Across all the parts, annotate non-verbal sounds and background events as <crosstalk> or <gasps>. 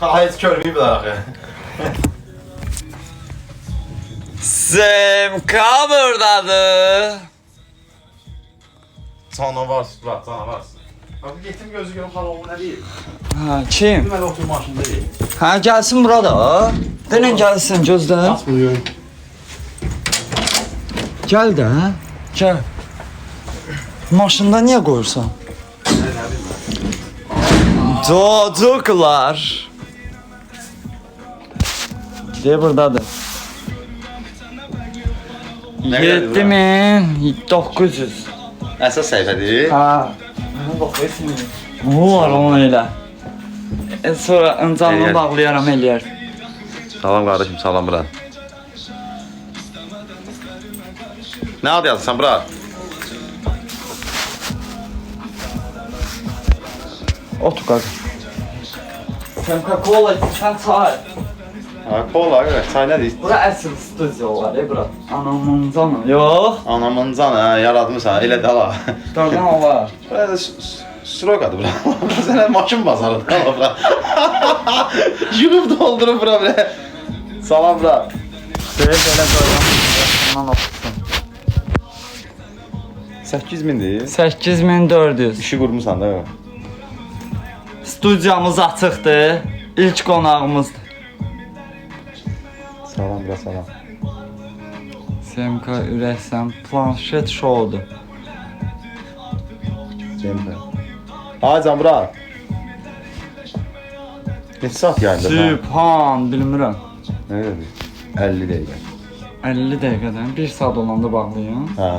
Ha heç görməyiblər axı. Semka buradadır. Canavar, bırak canavar. Abi yetim gözü görüm nə deyir? Ha, kim? Deməli otur maşında deyil. Ha, gelsin burada. Denen gelsin gözde. Aç bunu görüm. Gel de. Gel. Maşında niye koyursan? Çocuklar. De buradadır. Ne kadar 7900. Əsas səhifədir. Ha. Bana bakıyorsun. Ne var onun öyle? E sonra canını Eləyər. bağlayaram eləyər. Salam qardaşım, salam bura. Nə ad yazırsan bura? Otur qaqa. Sen Coca-Cola sen çay. Ha, kola, evet, çay nədir? Bura əsl studiya olar, e bura. Anamın canı. Yox. Anamın canı, hə, yaratmısan, elə də ala. Doğrudan olar. Bura Strokadır <laughs> bura. Sənə maşın bazarıdır ala bura. <laughs> Yığıb doldurub bura bura. Salam bura. Belə belə. Bundan oxusun. 8000dir. 8400. İşi qurmusan da. Studiyamız açıqdır. İlk qonağımızdır. Salam bura, salam. SMK ürəksən planşet şoudur. Cemre. Bura. Neçə saat yayında? Sübhan, bilmirəm. Nə dedi? 50 dəqiqə. 50 dəqiqədən 1 saat olanda bağlayın. Hə.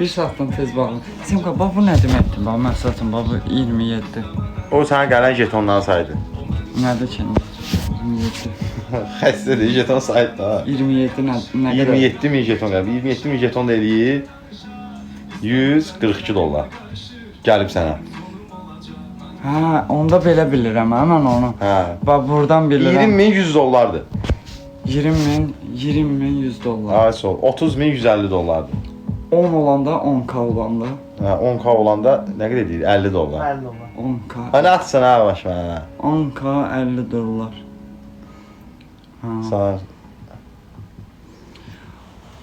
1 saatdan tez bağlı. SMK bax bu nə deməkdir? Bax məsələn bax bu 27. O sənə gələn jetondan saydı. Nədir ki? 27. <laughs> Xəstədir, jeton saydı da. 27 nə, nə qədər? 27 min jeton gəlib. 27 min jeton da eləyir 142 dollar. Gəlib sənə. Hə, onda belə bilirəm hə mən onu. Hə. Bax buradan 20 bilirəm. min 100 dollardır. 20 min, 20 min 100 dollar. Ay sol. 30 min 150 dollardır. 10 olanda 10k olanda Hə, 10k olanda nə qədər deyir? 50 dollar. 10k. Ha nə atsan ha baş mənə. 10k 50 dollar. Sağ.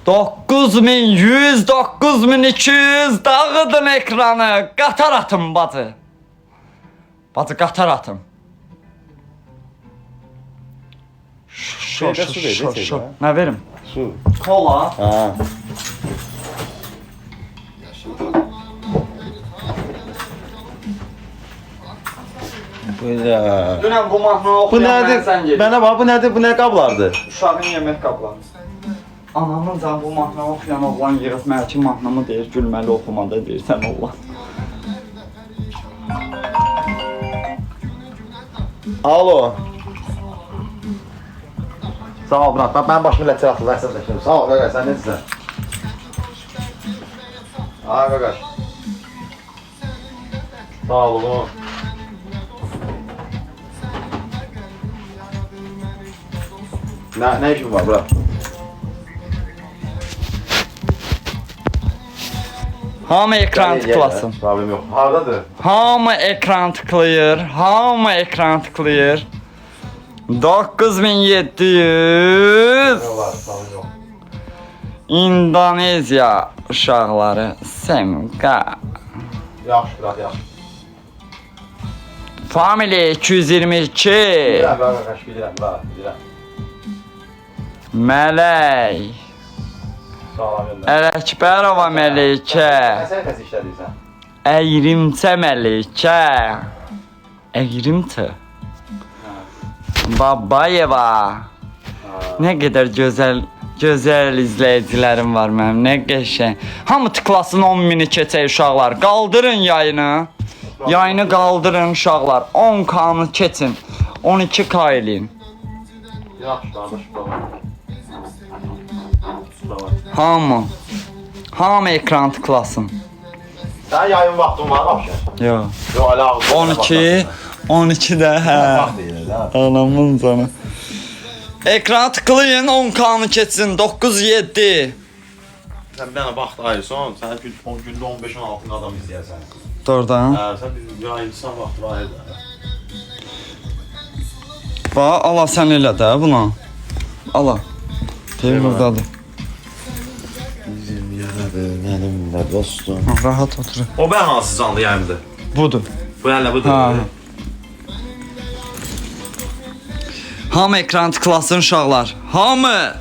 9100, 9200 dağıdın ekranı. Qatar atın bacı. Bacı qatar atın. Şo, ver, şo, şeydə. şo. Nə verim? Su. Kola. Ha. Belə. Dünən bu mahnını Bu oxuyan mən sən nədir? gedin. Mənə bax, bu nədir? Bu nə qablardır? Uşağın yemək qabları. Anamın can bu mahnını oxuyan oğlan yığıb mənə ki mahnımı deyir, gülməli oxumada deyirsən oğlan. Alo. Sağ ol Murat. Mənim başımı. Sən də Sağ ol qaqaş, sən necəsən? Ha qaqaş. Sağ ol oğlum. Nə, nə işin var bura? Hamı ekran tıklasın. Problem yox. Hardadır? Hamı ekran tıklayır. Hamı ekran tıklayır. 9700 Nə var? Problem yox. İndoneziya uşaqları Semka Yaxşı, Murat, yaxşı. Family 222 Bilirəm, qaqaş, bilirəm, bax, bilirəm. Mələk. Ələkbərova Məlikə? Əyrimçə Məlikə Əyrimçə Babayeva Nə qədər gözəl gözəl izləyicilərim var mənim. Nə qəşəng. Hamı tıklasın 10 mini keçək uşaqlar. Qaldırın yayını. Yayını qaldırın uşaqlar. 10k-nı keçin. 12k eləyin. Yaxşı, qardaş, tamam. Tamam. Hamı. Hamı ekran tıklasın. Sən yayın vaxtın var başa. Yo. Yox, hələ ağzı. 12 12 də hə. Anamın canı. Ekran tıklayın 10k-nı keçsin 97. Sən bir dənə vaxt ayırsan, sən gün 10 gündə 15-16 adam izləyərsən. Doğrudan. Hə, sən bir yayınsan vaxt var idi. Bax, ala sən elə də buna. Ala. Deyir burdadır. Bizim yaradır benim de dostum. Ha, Rahat otur. O ben hansı canlı yayımdı? Budur. Bu yerle bu Ha. Hamı ekran tıklasın uşaqlar. Hamı.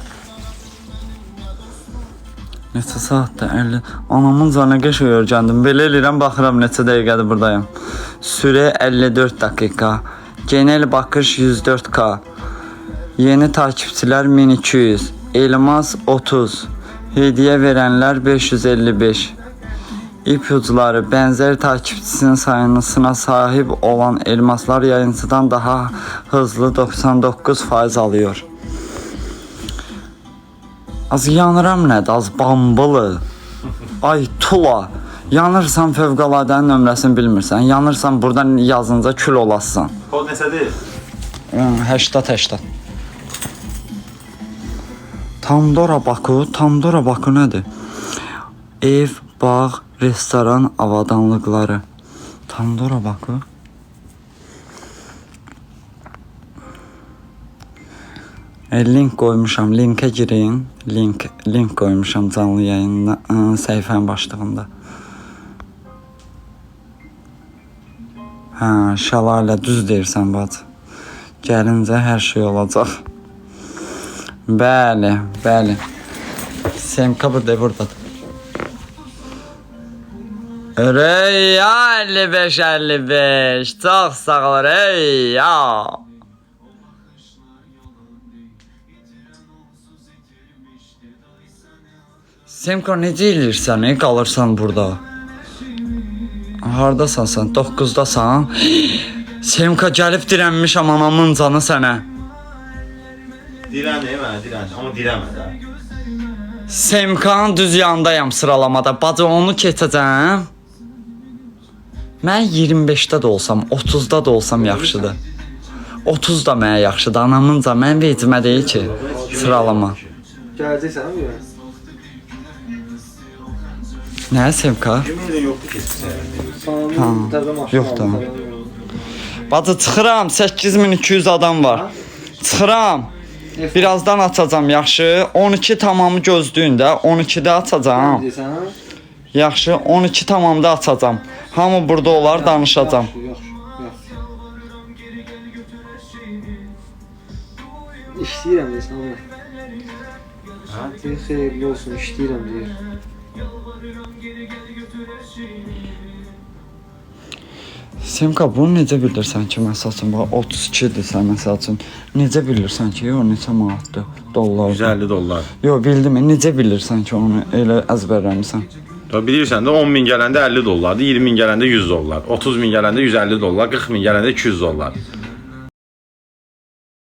Neçə saatdır? 50. Anamın canı qəş öyrəndim. Belə eləyirəm, baxıram neçə dəqiqədir burdayam. Süre 54 dəqiqə. Genel baxış 104K. Yeni takipçilər 1200. Elmas 30. Hediyə verənlər 555. İpuçları bənzər takipçisinin sayısına sahib olan elmaslar yayıncıdan daha hızlı 99% alıyor. Az yanıram nədir? Az bambalı. Ay tula. Yanırsan fövqəladanin nömrəsini bilmirsən. Yanırsan buradan yazınca kül olasın. Kod neçədir? 80 80. Tamdora Baku, Tamdora Baku nədir? Ev, bağ, restoran, avadanlıqları. Tamdora Baku. E, link qoymuşam, linkə girin. Link link qoymuşam canlı yayında ə, səhifənin başlığında. Hə, şəlalə düz deyirsən bacı. Gəlincə hər şey olacaq. Bəli, bəli. Semka burada burdadır. Ey ya 55 55 çok sağ ol ey ya. Semka necə eləyirsən, ey, qalırsan burada? Hardasan sən? 9-dasan? <gasps> Semka gəlib dirənmişəm anamın canı sənə. Diren mi? Diren. Ama diremez ha. Semkanın düz yanındayam sıralamada. Bacı onu keçəcəm. Mən 25-də də olsam, 30-da da olsam yaxşıdır. 30 da mənə yaxşıdır. Anamınca mən vecimə deyil ki, sıralama. Gələcəksən mi? Nə Semka? Cümlenin yoktu ki. Sana təzə maşın yox da. aldım. Bacı çıxıram, 8200 adam var. Çıxıram. Birazdan açacağam, yaxşı? 12 tamamı gözləyin də, 12-də açacağam. Yaxşı, 12 tamamda açacağam. Hamı burada olar, danışacağam. İşləyirəm deyirsən amma. Ha? Xeyirli olsun, işləyirəm deyir. Semka bunu necə bilirsən ki, məsəl üçün bax 32-dir sən məsəl üçün. Necə bilirsən ki, o neçə manatdır? Dollar. 150 dolar. Yo, bildim. Necə bilirsən ki, onu elə əzbərləmisən? Ya bilirsən də 10 min gələndə 50 dollardır, 20 min gələndə 100 dollar, 30 min gələndə 150 dollar, 40 min gələndə 200 dollar.